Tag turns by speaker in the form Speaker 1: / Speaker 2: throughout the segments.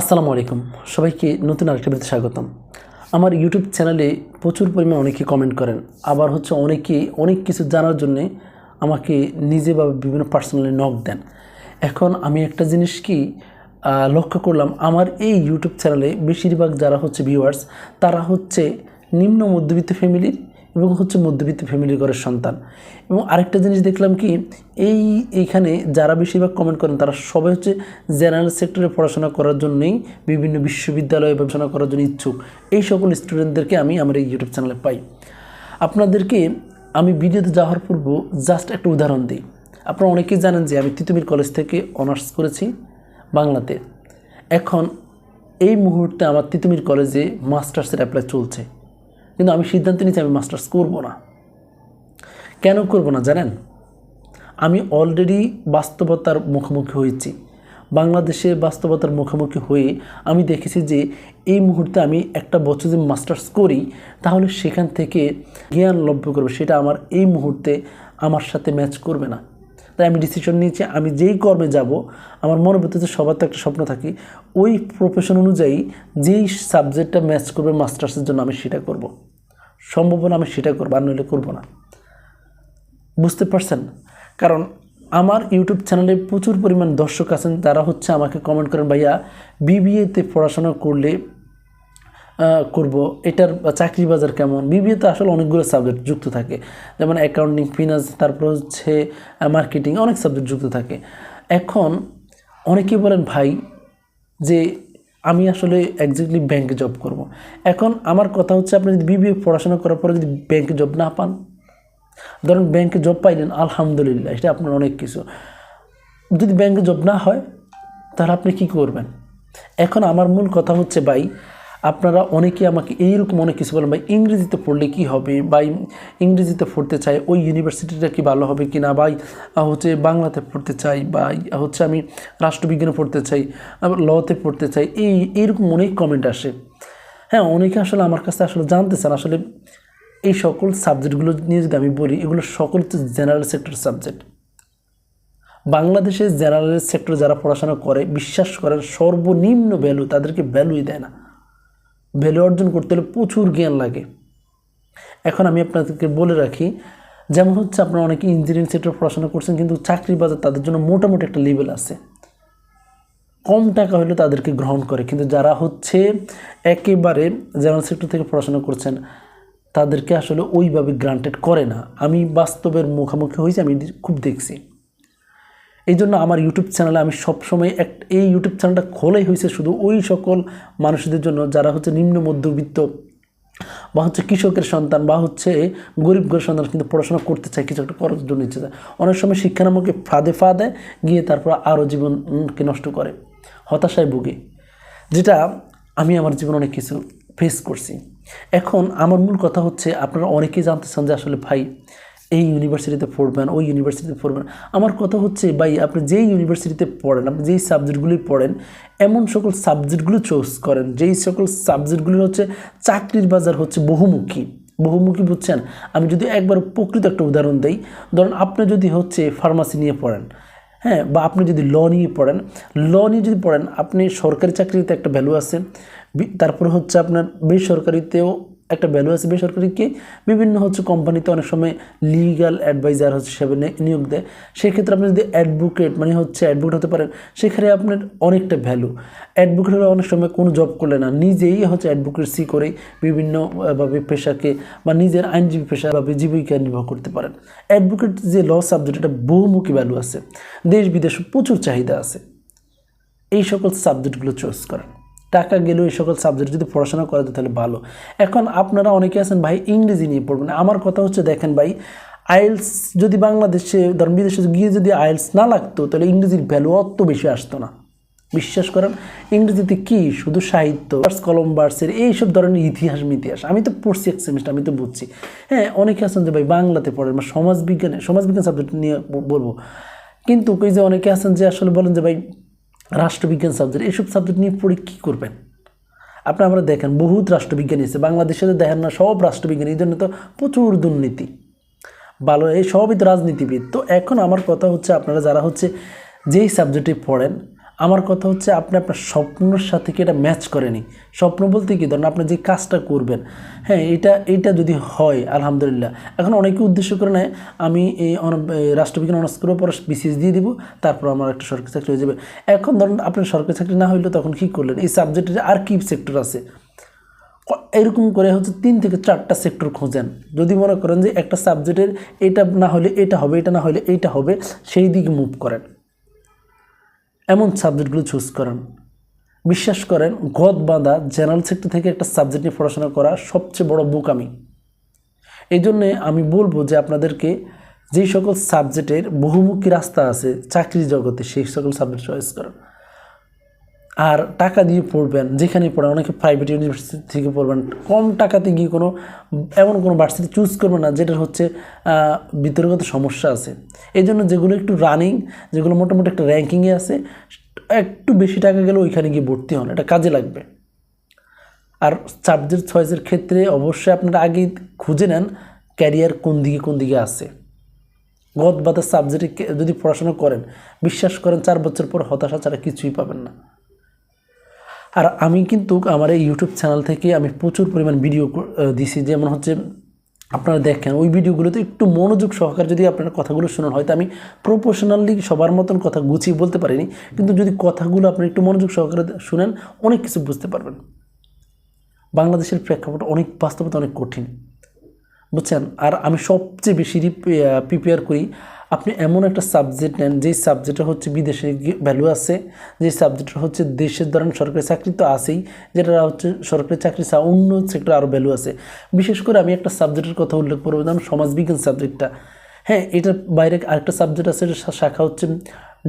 Speaker 1: আসসালামু আলাইকুম। সবাইকে নতুন আরেকটা ভিডিওতে স্বাগতম। আমার ইউটিউব চ্যানেলে প্রচুর পরিমাণ অনেকে কমেন্ট করেন। আবার হচ্ছে অনেকে অনেক কিছু জানার জন্যে আমাকে নিজে বা বিভিন্ন পার্সোনালি নক দেন। এখন আমি একটা জিনিস কি লক্ষ্য করলাম, আমার এই ইউটিউব চ্যানেলে বেশিরভাগ যারা হচ্ছে ভিউয়ার্স তারা হচ্ছে নিম্ন মধ্যবিত্ত ফ্যামিলির এবং হচ্ছে মধ্যবিত্ত ফ্যামিলি ঘরের সন্তান। এবং আরেকটা জিনিস দেখলাম কি, এই এইখানে যারা বেশিরভাগ কমেন্ট করেন, তারা সবাই হচ্ছে জেনারেল সেক্টরে পড়াশোনা করার জন্যই বিভিন্ন বিশ্ববিদ্যালয়ে পড়াশোনা করার জন্য ইচ্ছুক। এই সকল স্টুডেন্টদেরকে আমি আমার এই ইউটিউব চ্যানেলে পাই। আপনাদেরকে আমি ভিডিওতে যাওয়ার পূর্ব জাস্ট একটা উদাহরণ দিই। আপনারা অনেকেই জানেন যে আমি তিতুমির কলেজ থেকে অনার্স করেছি বাংলাতে। এখন এই মুহূর্তে আমার তিতুমির কলেজে মাস্টার্সের অ্যাপ্লাই চলছে। কিন্তু আমি সিদ্ধান্ত নিয়েছি আমি মাস্টার্স করব না। কেন করব না জানেন? আমি অলরেডি বাস্তবতার মুখোমুখি হয়েছি। বাংলাদেশে বাস্তবতার মুখোমুখি হয়ে আমি দেখেছি যে এই মুহূর্তে আমি একটা বছর যদি মাস্টার্স করি, তাহলে সেখান থেকে জ্ঞান লভ্য করবে। সেটা আমার এই মুহূর্তে আমার সাথে ম্যাচ করবে না। তাই আমি ডিসিশন নিয়েছি, আমি যেই কর্মে যাব, আমার মনের ভিতরে সবার তো একটা স্বপ্ন থাকে, ওই প্রফেশন অনুযায়ী যেই সাবজেক্টটা ম্যাচ করবে মাস্টার্সের জন্য আমি সেটা করব। সম্ভব হলে আমি সেটা করব, আর নইলে করব না। বুঝতে পারছেন? কারণ আমার ইউটিউব চ্যানেলে প্রচুর পরিমাণ দর্শক আছেন যারা হচ্ছে আমাকে কমেন্ট করেন, ভাইয়া বিবিএতে পড়াশোনা করলে করব। এটার চাকরি বাজার কেমন? বিবিএতে আসলে অনেকগুলো সাবজেক্ট যুক্ত থাকে। যেমন অ্যাকাউন্টিং ফিনান্স তারপর হচ্ছে মার্কেটিং অনেক সাবজেক্ট যুক্ত থাকে। এখন অনেকেই বলেন, ভাই, যে আমি আসলে একজাক্টলি ব্যাংকে জব করব। এখন আমার কথা হচ্ছে, আপনি যদি বিবিএ পড়াশোনা করার পরে যদি ব্যাংকে জব না পান, ধরুন ব্যাংকে জব পাইলেন, আলহামদুলিল্লাহ, এটা আপনার অনেক কিছু। যদি ব্যাংকে জব না হয়, তাহলে আপনি কি করবেন? এখন আমার মূল কথা হচ্ছে, ভাই আপনারা অনেকে আমাকে এইরকম অনেক কিছু বলেন, ভাই, ইংরেজিতে পড়লে কি হবে? বা ইংরেজিতে পড়তে চাই, ওই ইউনিভার্সিটিটা কি ভালো হবে কি না বা হচ্ছে বাংলাতে পড়তে চাই বা হচ্ছে আমি রাষ্ট্রবিজ্ঞানে পড়তে চাই লতে পড়তে চাই। এই, এইরকম অনেক কমেন্ট আসে। হ্যাঁ অনেকে আসলে আমার কাছে আসলে জানতে চান, আসলে এই সকল সাবজেক্টগুলো নিয়ে যদি আমি বলি, এগুলো সকল জেনারেল সেক্টর সাবজেক্ট বাংলাদেশে জেনারেল সেক্টর যারা পড়াশোনা করে, বিশ্বাস করেন সর্বনিম্ন ভ্যালু তাদেরকে ভ্যালুই দেয় না। ভ্যালু অর্জন করতে হলে প্রচুর জ্ঞান লাগে। এখন আমি আপনাদেরকে বলে রাখি, যেমন হচ্ছে আপনারা অনেকে ইঞ্জিনিয়ারিং সেক্টর পড়াশোনা করছেন, কিন্তু চাকরির বাজার তাদের জন্য মোটামুটি একটা লেভেল আছে। কম টাকা হলে তাদেরকে গ্রহণ করে, কিন্তু যারা হচ্ছে একেবারে জেনারেল সেক্টর থেকে পড়াশোনা করছেন, তাদেরকে আসলে ওইভাবে গ্রান্টেড করে না। আমি বাস্তবের মুখোমুখি হয়েছি, আমি খুব দেখছি। এই জন্য আমার ইউটিউব চ্যানেলে আমি সবসময় এক, এই ইউটিউব চ্যানেলটা খোলাই হয়েছে শুধু ওই সকল মানুষদের জন্য, যারা হচ্ছে নিম্ন মধ্যবিত্ত বা হচ্ছে কৃষকের সন্তান বা হচ্ছে গরিব ঘরের সন্তান কিন্তু পড়াশোনা করতে চায়, কিছু একটা করার জন্য ইচ্ছে চায়। অনেক সময় শিক্ষা নামকে ফাঁদে ফাঁদে গিয়ে তারপর আরও জীবনকে নষ্ট করে, হতাশায় ভুগে, যেটা আমি আমার জীবনে অনেক কিছু ফেস করছি। এখন আমার মূল কথা হচ্ছে, আপনারা অনেকেই জানতে চান যে আসলে ভাই এই ইউনিভার্সিটিতে পড়বেন, ওই ইউনিভার্সিটিতে পড়বেন। আমার কথা হচ্ছে, ভাই, আপনি যেই ইউনিভার্সিটিতে পড়েন, আপনি যেই সাবজেক্টগুলি পড়েন, এমন সকল সাবজেক্টগুলো চুজ করেন, যেই সকল সাবজেক্টগুলি হচ্ছে চাকরির বাজার হচ্ছে বহুমুখী। বহুমুখী বুঝছেন? আমি যদি একবার প্রকৃত একটা উদাহরণ দিই, ধরুন আপনি যদি হচ্ছে ফার্মাসি নিয়ে পড়েন হ্যাঁ বা আপনি যদি ল নিয়ে পড়েন ল নিয়ে যদি পড়েন, আপনি সরকারি চাকরিতে একটা ভ্যালু আছে তারপরে হচ্ছে আপনার বেসরকারিতেও একটা ভ্যালু আছে বেসরকারিকে বিভিন্ন হচ্ছে কোম্পানিতে অনেক সময় লিগ্যাল অ্যাডভাইজার হচ্ছে হিসেবে নিয়োগ দেয়। সেক্ষেত্রে আপনি যদি অ্যাডভোকেট মানে হচ্ছে অ্যাডভোকেট হতে পারেন সেখানে আপনার অনেকটা ভ্যালু। অ্যাডভোকেট হলে অনেক সময় কোনো জব করলে না নিজেই হচ্ছে অ্যাডভোকেসি করে বিভিন্ন আহ, ভাবে পেশাকে বা নিজের আইনজীবী পেশা জীবিকা নির্বাহ করতে পারেন। অ্যাডভোকেট যে ল সাবজেক্ট এটা বহুমুখী ভ্যালু আছে। দেশ বিদেশে প্রচুর চাহিদা আছে। এই সকল সাবজেক্টগুলো চুজ করেন। টাকা গেলেও এই সকল সাবজেক্ট যদি পড়াশোনা করা যায় তাহলে ভালো। এখন আপনারা অনেকে আছেন, ভাই, ইংরেজি নিয়ে পড়বেন। আমার কথা হচ্ছে, দেখেন ভাই, আইএলস যদি বাংলাদেশে, ধরেন বিদেশে গিয়ে যদি আইএলস না লাগতো, তাহলে ইংরেজির ভ্যালু অত বেশি আসতো না। বিশ্বাস করেন, ইংরেজিতে কি? শুধু সাহিত্য কলম্বার্সের এইসব ধরনের ইতিহাস ইতিহাস আমি তো পড়ছি এক সেমিস্টার আমি তো বুঝছি। হ্যাঁ অনেকে আছেন যে, ভাই, বাংলাতে পড়েন বা সমাজবিজ্ঞানে, সমাজবিজ্ঞান সাবজেক্ট নিয়ে বলব। কিন্তু ওই যে অনেকে আছেন যে, আসলে বলেন যে, ভাই রাষ্ট্রবিজ্ঞান সাবজেক্ট এইসব সাবজেক্ট নিয়ে পড়ে কী করবেন? আপনি আমরা দেখেন, বহুত রাষ্ট্রবিজ্ঞানী আছে বাংলাদেশে তো দেখেন না, সব রাষ্ট্রবিজ্ঞানী, এই জন্য তো প্রচুর দুর্নীতি। ভালো, এই সবই তো রাজনীতিবিদ। তো এখন আমার কথা হচ্ছে, আপনারা যারা হচ্ছে যেই সাবজেক্টে পড়েন আমার কথা হচ্ছে আপনি আপনার স্বপ্নর সাথে কি এটা ম্যাচ করেনি? স্বপ্ন বলতে কি? ধরেন আপনি যে কাজটা করবেন হ্যাঁ এটা এটা যদি হয়, আলহামদুলিল্লাহ। এখন অনেকে উদ্দেশ্য করে নেয়, আমি এই রাষ্ট্রবিজ্ঞান অনার্স করে পরে বিসিএস দিয়ে দিব, তারপর আমার একটা সরকারি চাকরি হয়ে যাবে। এখন ধরুন আপনার সরকারি চাকরি না হইলে, তখন কী করলেন? এই সাবজেক্টের আর কি সেক্টর আছে? এরকম করে হচ্ছে তিন থেকে চারটা সেক্টর খোঁজেন। যদি মনে করেন যে একটা সাবজেক্টের এটা না হলে এটা হবে, এটা না হলে এইটা হবে, সেই দিকে মুভ করেন। এমন সাবজেক্টগুলো চুজ করেন। বিশ্বাস করেন, গদ বাঁধা জেনারেল সেক্টর থেকে একটা সাবজেক্ট নিয়ে পড়াশোনা করা সবচেয়ে বড় বুক আমি। এই জন্যে আমি বলব যে আপনাদেরকে যেই সকল সাবজেক্টের বহুমুখী রাস্তা আছে চাকরি জগতে, সেই সকল সাবজেক্ট চয়েস করেন। আর টাকা দিয়ে পড়বেন যেখানে পড়েন, অনেকে প্রাইভেট ইউনিভার্সিটি থেকে পড়বেন, কম টাকাতে গিয়ে কোনো, এমন কোনো ভার্সিটি চুজ করবেন না, যেটার হচ্ছে ভিতরগত সমস্যা আছে। এই জন্য যেগুলো একটু রানিং যেগুলো মোটামুটি একটা র্যাঙ্কিংয়ে আছে, একটু বেশি টাকা গেলে ওইখানে গিয়ে ভর্তি হন, এটা কাজে লাগবে। আর সাবজেক্ট চয়েসের ক্ষেত্রে অবশ্যই আপনারা আগে খুঁজে নেন ক্যারিয়ার কোন দিকে কোন দিকে আছে। গদ বাতার সাবজেক্টে যদি পড়াশোনা করেন, বিশ্বাস করেন চার বছর পর হতাশা ছাড়া কিছুই পাবেন না। আর আমি কিন্তু আমার এই ইউটিউব চ্যানেল থেকে আমি প্রচুর পরিমাণ ভিডিও দিছি। যেমন হচ্ছে, আপনারা দেখেন, ওই ভিডিওগুলোতে একটু মনোযোগ সহকারে যদি আপনারা কথাগুলো শুনেন, হয়তো আমি প্রফেশনালি সবার মতন কথা গুছিয়ে বলতে পারিনি, কিন্তু যদি কথাগুলো আপনি একটু মনোযোগ সহকারে শুনেন, অনেক কিছু বুঝতে পারবেন। বাংলাদেশের প্রেক্ষাপট অনেক বাস্তবতা অনেক কঠিন, বুঝছেন? আর আমি সবচেয়ে বেশি প্রিপেয়ার করি আপনি এমন একটা সাবজেক্ট নেন, যেই সাবজেক্টটা হচ্ছে বিদেশে ভ্যালু আছে যে সাবজেক্টটা হচ্ছে দেশের ধরেন সরকারি চাকরি তো আছেই, যেটা হচ্ছে সরকারি চাকরি ছাড়া অন্য সেক্টরে আরও ভ্যালু আছে। বিশেষ করে আমি একটা সাবজেক্টের কথা উল্লেখ করব, যেমন সমাজবিজ্ঞান সাবজেক্টটা হ্যাঁ এটার বাইরে আরেকটা সাবজেক্ট আছে শাখা হচ্ছে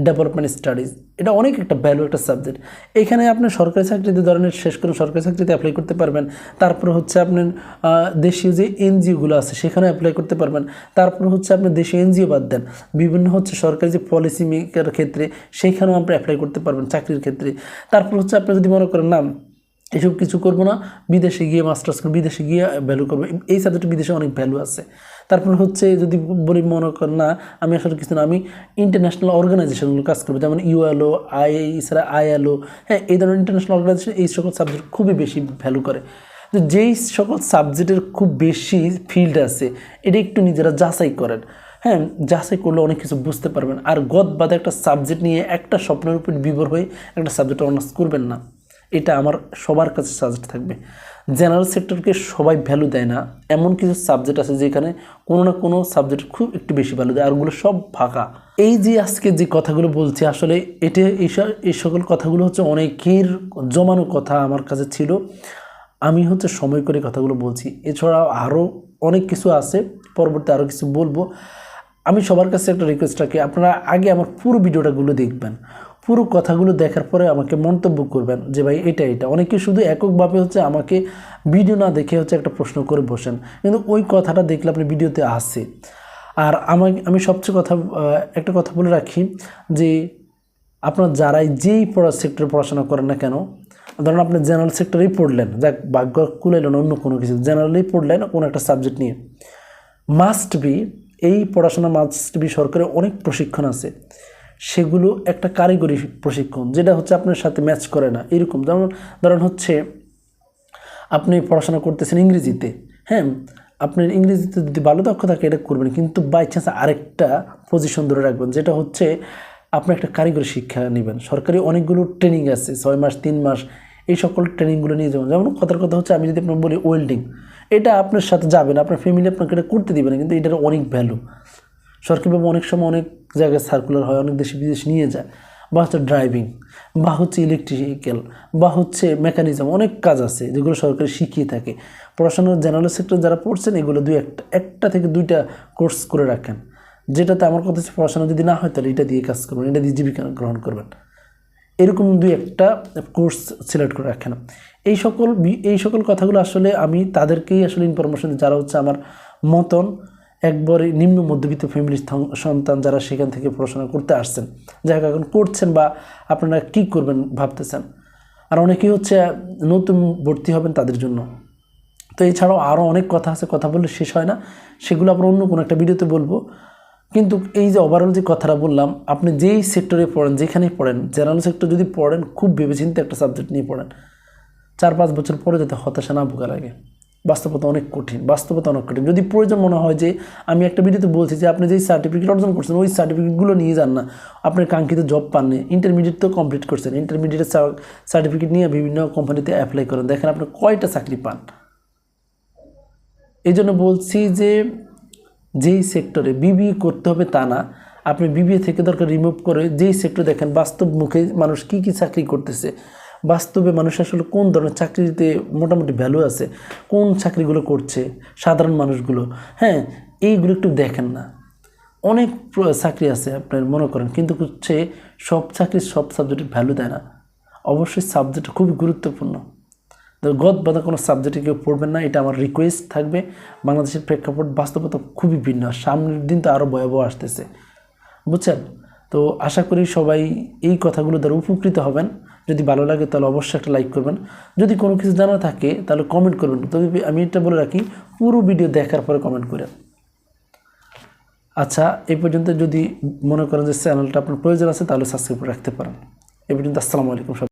Speaker 1: ডেভেলপমেন্ট স্টাডিজ এটা অনেক একটা ভ্যালু একটা সাবজেক্ট এখানে আপনি সরকারি চাকরিতে ধরনের, শেষ করে সরকারি চাকরিতে অ্যাপ্লাই করতে পারবেন। তারপর হচ্ছে আপনার দেশীয় যে এনজিওগুলো আছে, সেখানে অ্যাপ্লাই করতে পারবেন। তারপর হচ্ছে আপনি দেশীয় এনজিও বাদ দেন। বিভিন্ন হচ্ছে সরকারি যে পলিসি মেকার ক্ষেত্রে সেইখানেও আপনি অ্যাপ্লাই করতে পারবেন চাকরির ক্ষেত্রে। তারপর হচ্ছে আপনি যদি মনে করেন, না, এসব কিছু করব না, বিদেশে গিয়ে মাস্টার্স করব, বিদেশে গিয়ে ভ্যালু করব, এই সাবজেক্টে বিদেশে অনেক ভ্যালু আছে। তারপর হচ্ছে যদি বলি মনে করেন না, আমি আসলে কিছু না, আমি ইন্টারন্যাশনাল অর্গানাইজেশনগুলো কাজ করব, যেমন ইউএলও আই এছাড়া আইএলও হ্যাঁ এই ধরনের ইন্টারন্যাশনাল অর্গানাইজেশন এই সকল সাবজেক্ট খুবই বেশি ভ্যালু করে। তো যেই সকল সাবজেক্টের খুব বেশি ফিল্ড আছে, এটা একটু নিজেরা যাচাই করেন। হ্যাঁ যাচাই করলে অনেক কিছু বুঝতে পারবেন। আর গদ বাদে একটা সাবজেক্ট নিয়ে একটা স্বপ্নের উপর বিভোর হয়ে একটা সাবজেক্ট অনার্স করবেন না। এটা আমার সবার কাছে সাজেস্ট থাকবে। জেনারেল সেক্টরকে সবাই ভ্যালু দেয় না। এমন কিছু সাবজেক্ট আছে যেখানে কোনো না কোনো সাবজেক্ট খুব একটু বেশি ভ্যালু দেয় আর ওগুলো সব ফাঁকা। এই যে আজকে যে কথাগুলো বলছি, আসলে এটা এই সকল কথাগুলো হচ্ছে অনেকের জমানো কথা আমার কাছে ছিল। আমি হচ্ছে সময় করে কথাগুলো বলছি। এছাড়াও আরও অনেক কিছু আছে, পরবর্তী আরও কিছু বলব। আমি সবার কাছে একটা রিকোয়েস্ট রাখি, আপনারা আগে আমার পুরো ভিডিওটাগুলো দেখবেন। পুরো কথাগুলো দেখার পরে আমাকে মন্তব্য করবেন যে, ভাই, এটা এটা। অনেকে শুধু এককভাবে হচ্ছে আমাকে ভিডিও না দেখে হচ্ছে একটা প্রশ্ন করে বসেন। কিন্তু ওই কথাটা দেখলে আপনি ভিডিওতে আসে। আর আমাকে আমি সবচেয়ে কথা একটা কথা বলে রাখি যে, আপনার যারাই যেই পড়া সেক্টরে পড়াশোনা করেন না কেন, ধরুন আপনি জেনারেল সেক্টরেই পড়লেন, যাক, ভাগ্য কুলাইলেন অন্য কোনো কিছু। জেনারেলেই পড়লেন কোনো একটা সাবজেক্ট নিয়ে। মাস্ট বি এই পড়াশোনা মাস্ট বি সরকারের অনেক প্রশিক্ষণ আছে। সেগুলো একটা কারিগরি প্রশিক্ষণ, যেটা হচ্ছে আপনার সাথে ম্যাচ করে না। এরকম যেমন ধরেন হচ্ছে আপনি পড়াশোনা করতেছেন ইংরেজিতে হ্যাঁ? আপনার ইংরেজিতে যদি ভালো দক্ষ থাকে, এটা করবেন। কিন্তু বাই চান্স আরেকটা পজিশন ধরে রাখবেন, যেটা হচ্ছে আপনি একটা কারিগরি শিক্ষা নেবেন। সরকারি অনেকগুলো ট্রেনিং আছে, ছয় মাস, তিন মাস, এই সকল ট্রেনিংগুলো নিয়ে যাবেন। যেমন কথার কথা হচ্ছে, আমি যদি আপনার বলি ওয়েল্ডিং এটা আপনার সাথে যাবেন আপনার ফ্যামিলি আপনাকে এটা করতে দিবে না, কিন্তু এটার অনেক ভ্যালু সরকারিভাবে অনেক সময় অনেক জায়গায় সার্কুলার হয়, অনেক দেশে বিদেশ নিয়ে যায়। বা হচ্ছে ড্রাইভিং বা হচ্ছে ইলেকট্রিক্যাল বা হচ্ছে মেকানিজম অনেক কাজ আছে যেগুলো সরকারি শিখিয়ে থাকে। পড়াশোনার জেনারেল সেক্টর যারা পড়ছেন, এগুলো দুই একটা একটা থেকে দুইটা কোর্স করে রাখেন। যেটাতে আমার কথা হচ্ছে পড়াশোনা যদি না হয়, তাহলে এটা দিয়ে কাজ করবেন, এটা দিয়ে জীবিকা গ্রহণ করবেন। এরকম দুই একটা কোর্স সিলেক্ট করে রাখেন। এই সকল এই সকল কথাগুলো আসলে আমি তাদেরকেই আসলে ইনফরমেশন যারা হচ্ছে আমার মতন একবারে নিম্ন মধ্যবিত্ত ফ্যামিলির সন্তান যারা সেখান থেকে পড়াশোনা করতে আসছেন যাই হোক এখন করছেন বা আপনারা কী করবেন ভাবতেছেন? আর অনেকেই হচ্ছে নতুন ভর্তি হবেন তাদের জন্য। তো এছাড়াও আরও অনেক কথা আছে, কথা বললে শেষ হয় না, সেগুলো আমরা অন্য কোনো একটা ভিডিওতে বলব। কিন্তু এই যে ওভারঅল যে কথাটা বললাম, আপনি যেই সেক্টরে পড়েন, যেখানেই পড়েন জেনারেল সেক্টর যদি পড়েন, খুব ভেবেচিন্তে একটা সাবজেক্ট নিয়ে পড়েন, চার পাঁচ বছর পরে যাতে হতাশা না ভোগা লাগে বাস্তবতা অনেক কঠিন, বাস্তবতা অনেক কঠিন। যদি প্রয়োজন মনে হয় যে আমি একটা ভিডিওতে বলছি যে আপনি যেই সার্টিফিকেট অর্জন করছেন, ওই সার্টিফিকেটগুলো নিয়ে যান না। আপনার কাঙ্ক্ষিত জব পাননি ইন্টারমিডিয়েট তো কমপ্লিট করছেন। ইন্টারমিডিয়েট সার্টিফিকেট নিয়ে বিভিন্ন কোম্পানিতে অ্যাপ্লাই করেন। দেখেন আপনি কয়টা চাকরি পান। এই জন্য বলছি যে যেই সেক্টরে বিবিএ করতে হবে তা না। আপনি বিবিএ থেকে দরকার রিমুভ করে যেই সেক্টর দেখেন বাস্তব মুখে মানুষ কি কি চাকরি করতেছে। বাস্তবে মানুষ আসলে কোন ধরনের চাকরিতে মোটামুটি ভ্যালু আছে, কোন চাকরিগুলো করছে, সাধারণ মানুষগুলো হ্যাঁ এইগুলো একটু দেখেন না। অনেক চাকরি আছে আপনার মনে করেন, কিন্তু হচ্ছে সব চাকরি সব সাবজেক্টের ভ্যালু দেয় না। অবশ্যই সাবজেক্ট খুবই গুরুত্বপূর্ণ। গদ বাঁধা কোনো সাবজেক্টে কেউ পড়বেন না, এটা আমার রিকোয়েস্ট থাকবে। বাংলাদেশের প্রেক্ষাপট বাস্তবতা খুবই ভিন্ন, সামনের দিন তো আরও ভয়াবহ আসতেছে। বুঝছেন? তো আশা করি সবাই এই কথাগুলো দ্বারা উপকৃত হবেন। যদি ভালো লাগে তাহলে অবশ্যই একটা লাইক করবেন। যদি কোনো কিছু জানা থাকে তাহলে কমেন্ট করবেন। তবে আমি এটা বলে রাখি, পুরো ভিডিও দেখার পরে কমেন্ট করেন। আচ্ছা এই পর্যন্ত যদি মনে করেন যে চ্যানেলটা আপনার প্রয়োজন আছে তাহলে সাবস্ক্রাইব করে রাখতে পারেন। এই পর্যন্ত আসসালামু আলাইকুম